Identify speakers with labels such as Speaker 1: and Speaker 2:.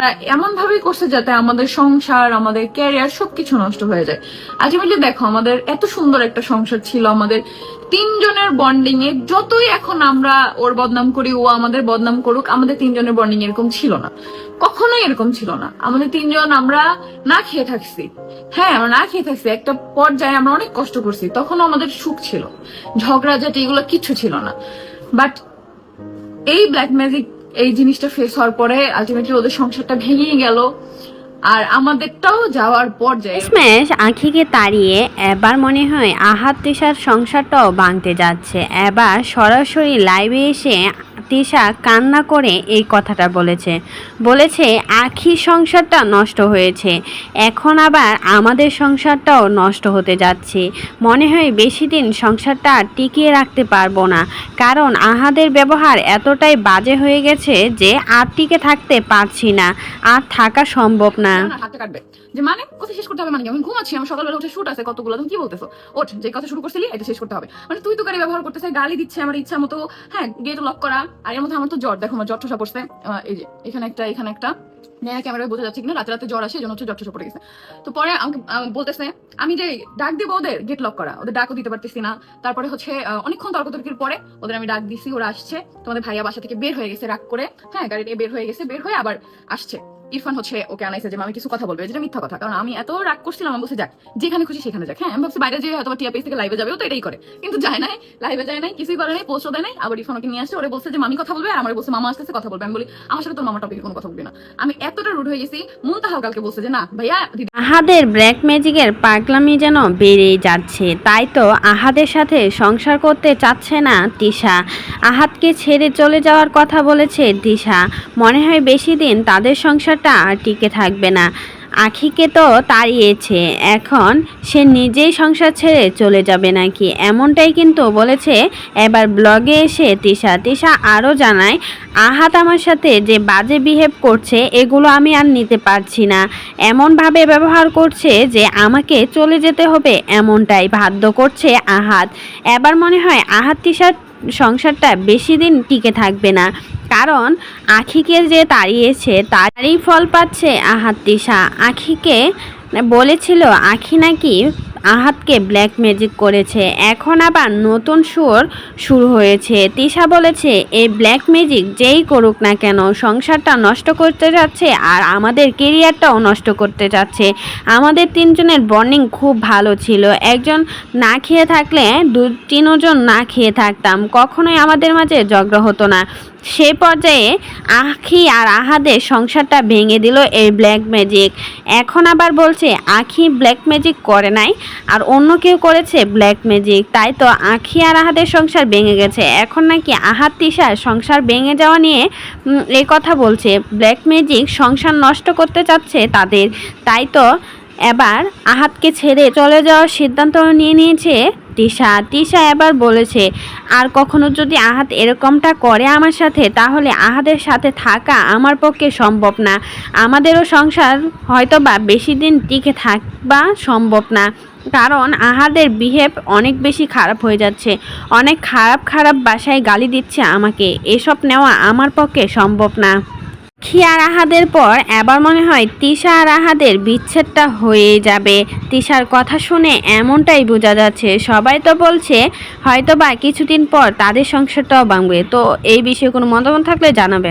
Speaker 1: তারা এমন ভাবেই করছে যাতে আমাদের সংসার, আমাদের ক্যারিয়ার সবকিছু নষ্ট হয়ে যায়। আলটিমেটলি দেখো, আমাদের এত সুন্দর একটা সংসার ছিল। আমাদের তিনজনের বন্ডিং এ যতই এখন আমরা ওর বদনাম করি, ও আমাদের বদনাম করুক, আমাদের তিনজনের বন্ডিং এরকম ছিল না। কখনোই এরকম ছিল না। আমাদের তিনজন আমরা না খেয়ে থাকছি। হ্যাঁ আমরা না খেয়ে থাকছি। একটা পর্যায়ে আমরা অনেক কষ্ট করছি। তখনও আমাদের সুখ ছিল। ঝগড়াঝাটি এগুলো কিচ্ছু ছিল না। বাট এই ব্ল্যাক ম্যাজিক এই জিনিসটা ফেস হওয়ার পরে আলটিমেটলি ওদের সংসারটা ভেঙেই গেল। আর আমাদেরটাও যাওয়ার পর
Speaker 2: স্ম্যাশ আঁখিকে তাড়িয়ে এবার মনে হয় আহাত তিশার সংসারটাও ভাঙতে যাচ্ছে। এবার সরাসরি লাইভে এসে তিশা কান্না করে এই কথাটা বলেছে। বলেছে আখির সংসারটা নষ্ট হয়েছে। এখন আবার আমাদের সংসারটাও নষ্ট হতে যাচ্ছে। মনে হয় বেশি দিন সংসারটা টিকিয়ে রাখতে পারব না। কারণ আহাদের ব্যবহার এতটাই বাজে হয়ে গেছে যে আর টিকে থাকতে পারছি না। আর থাকা সম্ভব না।
Speaker 1: যে মানে? কথা শেষ করতে হবে মানে? আমি ঘুমাচ্ছি, আমার সকালবেলা উঠে শুট আছে কতগুলো, তুমি কি বলতেছো? ওঠ, যে কথা শুরু করছিলি, এটা শেষ করতে হবে। মানে তুই তো গাড়ি ব্যবহার করতেছে, গালি দিচ্ছে আমার ইচ্ছা মতো। হ্যাঁ গেট লক করা, আর এর মধ্যে আমার তো জ্বর, দেখো আমার জ্বর ঠসা পড়ছে। এই যে, এখানে একটা এখানে একটা। নেয়া ক্যামেরায় বোঝা যাচ্ছে কিনা, রাতে রাতে জ্বর আসে জন্য হচ্ছে জ্বর ঠসা পড়ে গেছে। তো পরে আমাকে বলতেছে, আমি যে ডাক দিব ওদের গেট লক করা, ওদের ডাকও দিতে পারতেছি না। তারপরে হচ্ছে অনেকক্ষণ তর্কতর্কির পরে ওদের আমি ডাক দিছি, ওরা আসছে। তোমাদের ভাইয়া বাসা থেকে বের হয়ে গেছে, রাগ করে। হ্যাঁ গাড়ি নিয়ে বের হয়ে গেছে, বের হয়ে আবার আসছে। ইরফান হচ্ছে ওকে আনাইছে যে আমি কিছু কথা বলবে, যেটা মিথ্যা কথা। কারণ আমি এত রাগ করছিলাম, আমি বলছি, যাক, যেখানে খুশি সেখানে যাক। হ্যাঁ আমি ভাবছি বাইরে যে হয়তো টিয়া থেকে লাইভে যাবে তো এটাই করে। কিন্তু যায় নাই লাইভে যায় নাই, কিছুই করে নাই পোস্টও দেয় নাই। আবার ইরফান ওকে নিয়ে আসছে, ওরে বলছে যে, মামি কথা বলবে? আর আমার বলছে, মামা আসতেছে, কথা বলবে। আমি বলি, আমার সাথে তোর মামা টপিকে কোনো কথা বলবি না। আমি এতটা রুড হয়ে গেছি মুনতাহাও কালকে বলছে যে, না, ভাইয়া
Speaker 2: আহাদের ব্ল্যাক ম্যাজিকের পাগলামি যেন বেড়েই যাচ্ছে। তাই তো আহাদের সাথে সংসার করতে চাচ্ছে না তিশা। আহাদকে ছেড়ে চলে যাওয়ার কথা বলেছে দিশা মনে হয় বেশি দিন তাদের সংসারটা আর টিকে থাকবে না। আখিকে তো তাড়িয়েছে, এখন সে নিজেই সংসার ছেড়ে চলে যাবে নাকি? এমনটাই কিন্তু বলেছে এবার ব্লগে এসে তিশা। তিশা আরও জানায়, আহাত আমার সাথে যে বাজে বিহেভ করছে, এগুলো আমি আর নিতে পারছি না। এমনভাবে ব্যবহার করছে যে আমাকে চলে যেতে হবে, এমনটাই বাধ্য করছে আহাত। এবার মনে হয় আহাত তিশার সংসারটা বেশি দিন টিকে থাকবে না। কারণ আখিকে যে তাড়িয়েছে তারই ফল পাচ্ছে আহাত আখিকে বলেছিল আখি নাকি আহাতকে ব্ল্যাক ম্যাজিক করেছে। এখন আবার নতুন সুর শুরু হয়েছে। তিশা বলেছে, এই ব্ল্যাক ম্যাজিক যেই করুক না কেন, সংসারটা নষ্ট করতে যাচ্ছে আর আমাদের কেরিয়ারটাও নষ্ট করতে যাচ্ছে। আমাদের তিনজনের বন্ডিং খুব ভালো ছিল। একজন না খেয়ে থাকলে দু, তিনজন না খেয়ে থাকতাম। কখনোই আমাদের মাঝে ঝগড়া হতো না। সে পর্যায়ে আখি আর আহাদের সংসারটা ভেঙে দিল এই ব্ল্যাক ম্যাজিক। এখন আবার বলছে, আখি ব্ল্যাক ম্যাজিক করে নাই আর অন্য কেউ করেছে ব্ল্যাক ম্যাজিক তাই তো আখি আর আহাদের সংসার ভেঙে গেছে। এখন নাকি আহাত তিশার সংসার ভেঙে যাওয়া নিয়ে এই কথা বলছে। ব্ল্যাক ম্যাজিক সংসার নষ্ট করতে চাচ্ছে তাদের। তাই তো এবার আহাতকে ছেড়ে চলে যাওয়ার সিদ্ধান্ত নিয়ে নিয়েছে তিশা। তিশা এবার বলেছে, আর কখনো যদি আহাত এরকমটা করে আমার সাথে, তাহলে আহাদের সাথে থাকা আমার পক্ষে সম্ভব না। আমাদেরও সংসার হয়তো বা বেশি দিন টিকে থাকবা সম্ভব না। কারণ আহাদের বিহেভ অনেক বেশি খারাপ হয়ে যাচ্ছে। অনেক খারাপ খারাপ বাসায় গালি দিচ্ছে আমাকে। এসব নেওয়া আমার পক্ষে সম্ভব না। খিয়ার আহাদের পর এবার মনে হয় তিশা আর আহাদের বিচ্ছেদটা হয়ে যাবে। তিশার কথা শুনে এমনটাই বোঝা যাচ্ছে। সবাই তো বলছে হয়তো বা কিছুদিন পর তাদের সংসারটাও ভাঙবে। তো এই বিষয়ে কোনো মতামত থাকলে জানাবেন।